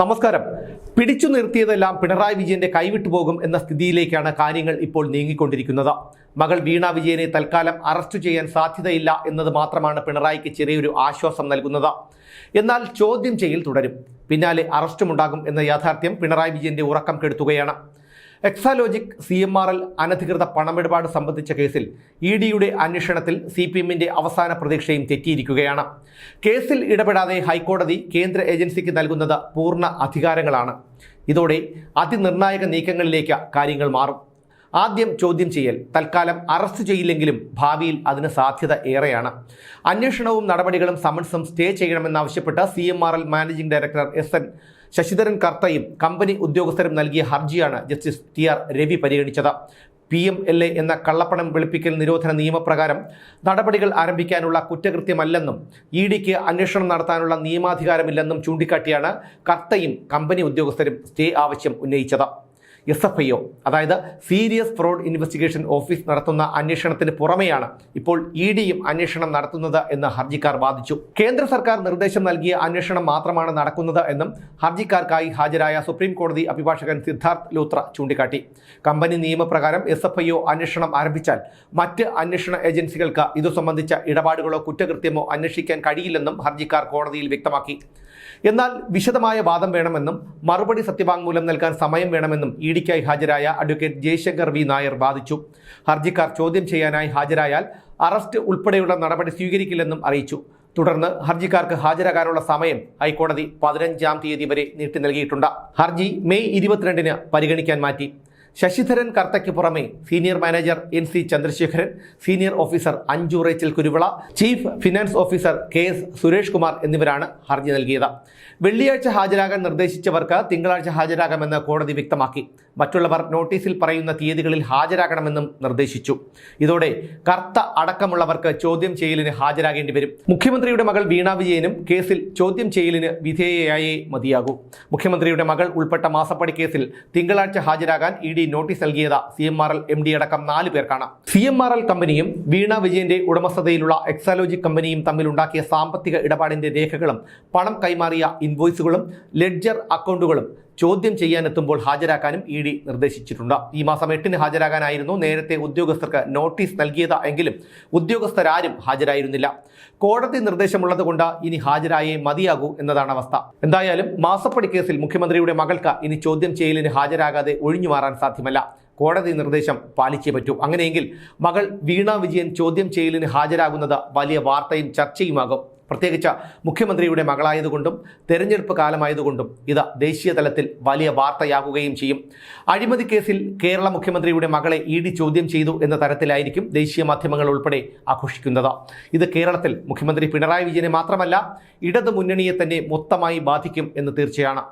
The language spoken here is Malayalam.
നമസ്കാരം. പിടിച്ചു നിർത്തിയതെല്ലാം പിണറായി വിജയന്റെ കൈവിട്ടു പോകും എന്ന സ്ഥിതിയിലേക്കാണ് കാര്യങ്ങൾ ഇപ്പോൾ നീങ്ങിക്കൊണ്ടിരിക്കുന്നത്. മകൾ വീണ വിജയനെ തൽക്കാലം അറസ്റ്റ് ചെയ്യാൻ സാധ്യതയില്ല എന്നത് മാത്രമാണ് പിണറായിക്ക് ചെറിയൊരു ആശ്വാസം നൽകുന്നത്. എന്നാൽ ചോദ്യം ചെയ്യൽ തുടരും. പിന്നാലെ അറസ്റ്റുമുണ്ടാകും എന്ന യാഥാർത്ഥ്യം പിണറായി വിജയന്റെ ഉറക്കം കെടുത്തുകയാണ്. Exalogic C M R L അനധികൃത പണമിടപാട് സംബന്ധിച്ച കേസിൽ ഇ ഡിയുടെ അന്വേഷണത്തിൽ സി പി എമ്മിന്റെ അവസാന പ്രതീക്ഷയും തെറ്റിയിരിക്കുകയാണ്. കേസിൽ ഇടപെടാതെ ഹൈക്കോടതി കേന്ദ്ര ഏജൻസിക്ക് നൽകുന്നത് പൂർണ അധികാരങ്ങളാണ്. ഇതോടെ അതിനിർണായക നീക്കങ്ങളിലേക്ക് കാര്യങ്ങൾ മാറും. ആദ്യം ചോദ്യം ചെയ്യൽ തൽക്കാലം അറസ്റ്റ് ചെയ്യില്ലെങ്കിലും ഭാവിയിൽ അതിന് സാധ്യത ഏറെയാണ്. അന്വേഷണവും നടപടികളും സമൻസും സ്റ്റേ ചെയ്യണമെന്നാവശ്യപ്പെട്ട് C M R L managing director S N Sasidharan കർത്തയും company ഉദ്യോഗസ്ഥരും നൽകിയ ഹർജിയാണ് ജസ്റ്റിസ് ടി ആർ രവി പരിഗണിച്ചത്. പി എം എൽ എ എന്ന കള്ളപ്പണം വെളുപ്പിക്കൽ നിരോധന നിയമപ്രകാരം നടപടികൾ ആരംഭിക്കാനുള്ള കുറ്റകൃത്യമല്ലെന്നും ഇ ഡിക്ക് അന്വേഷണം നടത്താനുള്ള നിയമാധികാരമില്ലെന്നും ചൂണ്ടിക്കാട്ടിയാണ് കർത്തയും കമ്പനി ഉദ്യോഗസ്ഥരും സ്റ്റേ ആവശ്യം ഉന്നയിച്ചത്. എസ് എഫ് ഐ ഒ അതായത് സീരിയസ് ഫ്രോഡ് ഇൻവെസ്റ്റിഗേഷൻ ഓഫീസ് നടത്തുന്ന അന്വേഷണത്തിന് പുറമെയാണ് ഇപ്പോൾ ഇ ഡിയും അന്വേഷണം നടത്തുന്നത് എന്ന് ഹർജിക്കാർ വാദിച്ചു. കേന്ദ്ര സർക്കാർ നിർദ്ദേശം നൽകിയ അന്വേഷണം മാത്രമാണ് നടക്കുന്നത് എന്നും ഹർജിക്കാർക്കായി ഹാജരായ സുപ്രീം കോടതി അഭിഭാഷകൻ സിദ്ധാർത്ഥ് ലൂത്ര ചൂണ്ടിക്കാട്ടി. കമ്പനി നിയമപ്രകാരം എസ് എഫ് ഐ ഒ അന്വേഷണം ആരംഭിച്ചാൽ മറ്റ് അന്വേഷണ ഏജൻസികൾക്ക് ഇതു സംബന്ധിച്ച ഇടപാടുകളോ കുറ്റകൃത്യമോ അന്വേഷിക്കാൻ കഴിയില്ലെന്നും ഹർജിക്കാർ കോടതിയിൽ വ്യക്തമാക്കി. എന്നാൽ വിശദമായ വാദം വേണമെന്നും മറുപടി സത്യവാങ്മൂലം നൽകാൻ സമയം വേണമെന്നും ഇ ഡിക്കായി ഹാജരായ അഡ്വക്കേറ്റ് ജയശങ്കർ വി നായർ വാദിച്ചു. ഹർജിക്കാർ ചോദ്യം ചെയ്യാനായി ഹാജരായാൽ അറസ്റ്റ് ഉൾപ്പെടെയുള്ള നടപടി സ്വീകരിക്കില്ലെന്നും അറിയിച്ചു. തുടർന്ന് ഹർജിക്കാർക്ക് ഹാജരാകാനുള്ള സമയം ഹൈക്കോടതി പതിനഞ്ചാം തീയതി വരെ നീട്ടി നൽകിയിട്ടുണ്ട്. ഹർജി മെയ് ഇരുപത്തിരണ്ടിന് പരിഗണിക്കാൻ മാറ്റി. ശശിധരൻ കർത്തയ്ക്ക് പുറമെ senior manager N C Chandrasekharan senior officer Anju Rachel Kuruvila chief finance officer K S Suresh Kumar എന്നിവരാണ് ഹർജി നൽകിയത്. വെള്ളിയാഴ്ച ഹാജരാകാൻ നിർദ്ദേശിച്ചവർക്ക് തിങ്കളാഴ്ച ഹാജരാകാമെന്ന് കോടതി വ്യക്തമാക്കി. മറ്റുള്ളവർ നോട്ടീസിൽ പറയുന്ന തീയതികളിൽ ഹാജരാകണമെന്നും നിർദ്ദേശിച്ചു. ഇതോടെ കർത്ത അടക്കമുള്ളവർക്ക് ചോദ്യം ചെയ്യലിന് ഹാജരാകേണ്ടി വരും. മുഖ്യമന്ത്രിയുടെ മകൾ വീണ വിജയനും കേസിൽ ചോദ്യം ചെയ്യലിന് വിധേയയായേ മതിയാകൂ. മുഖ്യമന്ത്രിയുടെ മകൾ ഉൾപ്പെട്ട മാസപ്പടി കേസിൽ തിങ്കളാഴ്ച ഹാജരാകാൻ ഇ ഡി നോട്ടീസ് നൽകിയത് C M R L M D അടക്കം നാല് പേർക്കാണ്. സി എം ആർ എൽ കമ്പനിയും വീണ വിജയന്റെ ഉടമസ്ഥതയിലുള്ള എക്സാലോജി കമ്പനിയും തമ്മിലുണ്ടാക്കിയ സാമ്പത്തിക ഇടപാടിന്റെ രേഖകളും പണം കൈമാറിയ ഇൻവോയ്സുകളും ലെഡ്ജർ അക്കൗണ്ടുകളും ചോദ്യം ചെയ്യാനെത്തുമ്പോൾ ഹാജരാക്കാനും ഇ ഡി നിർദ്ദേശിച്ചിട്ടുണ്ട്. ഈ മാസം എട്ടിന് ഹാജരാകാനായിരുന്നു. നേരത്തെ ഉദ്യോഗസ്ഥർക്ക് നോട്ടീസ് നൽകിയത് എങ്കിലും ഉദ്യോഗസ്ഥരാരും ഹാജരായിരുന്നില്ല. കോടതി നിർദ്ദേശമുള്ളതുകൊണ്ട് ഇനി ഹാജരായേ മതിയാകൂ എന്നതാണ് അവസ്ഥ. എന്തായാലും മാസപ്പടി കേസിൽ മുഖ്യമന്ത്രിയുടെ മകൾക്ക് ഇനി ചോദ്യം ചെയ്യലിന് ഹാജരാകാതെ ഒഴിഞ്ഞു മാറാൻ സാധ്യമല്ല. കോടതി നിർദ്ദേശം പാലിച്ചേ പറ്റൂ. അങ്ങനെയെങ്കിൽ മകൾ വീണ വിജയൻ ചോദ്യം ചെയ്യലിന് ഹാജരാകുന്നത് വലിയ വാർത്തയും ചർച്ചയുമാകും. പ്രത്യേകിച്ച് മുഖ്യമന്ത്രിയുടെ മകളായതുകൊണ്ടും തെരഞ്ഞെടുപ്പ് കാലമായതുകൊണ്ടും ഇത് ദേശീയ തലത്തിൽ വലിയ വാർത്തയാകുകയും ചെയ്യും. അഴിമതി കേസിൽ കേരള മുഖ്യമന്ത്രിയുടെ മകളെ ഇ ഡി ചോദ്യം ചെയ്തു എന്ന തരത്തിലായിരിക്കും ദേശീയ മാധ്യമങ്ങൾ ഉൾപ്പെടെ ആഘോഷിക്കുന്നത്. ഇത് കേരളത്തിൽ മുഖ്യമന്ത്രി പിണറായി വിജയനെ മാത്രമല്ല ഇടതു മുന്നണിയെ തന്നെ മൊത്തമായി ബാധിക്കും എന്ന് തീർച്ചയാണ്.